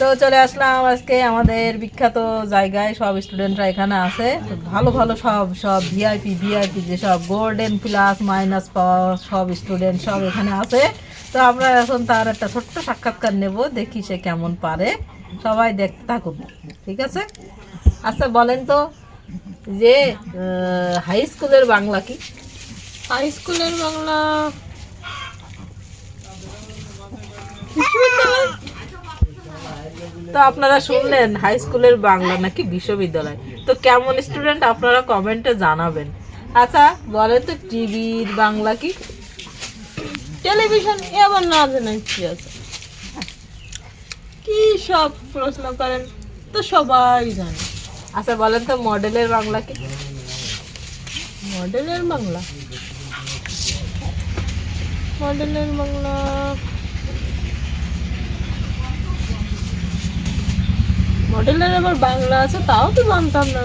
তো চলে আসলাম আজকে আমাদের বিখ্যাত জায়গায় সব স্টুডেন্টরা এখানে আছে। ভালো ভালো সব সব ভিআইপি ভিআইপি যে সব গোল্ডেন প্লাস মাইনাস পাওয়া সব স্টুডেন্ট সব এখানে আছে। তো আমরা এখন তার একটা ছোট্ট সাক্ষাৎকার নেব দেখি সে কেমন পারে। সবাই দেখতে থাকুন ঠিক আছে? আচ্ছা বলেন তো যে হাই স্কুলের বাংলা কি? হাই স্কুলের বাংলা তো আপনারা শুনলেন হাই স্কুলের বাংলা নাকি বিশ্ববিদ্যালয়। তো কেমন স্টুডেন্ট আপনারা কমেন্টে জানাবেন। আচ্ছা বলেন তো টিভির বাংলা কি? টেলিভিশন, এ আবার না জানা কি আছে। কি সব প্রশ্ন করেন, তো সবাই জানে। আচ্ছা বলেন তো মডেলের বাংলা কি? মডেলের বাংলা? মডেলের বাংলা মডেলের আবার বাংলা আছে তাও তো জানতাম না।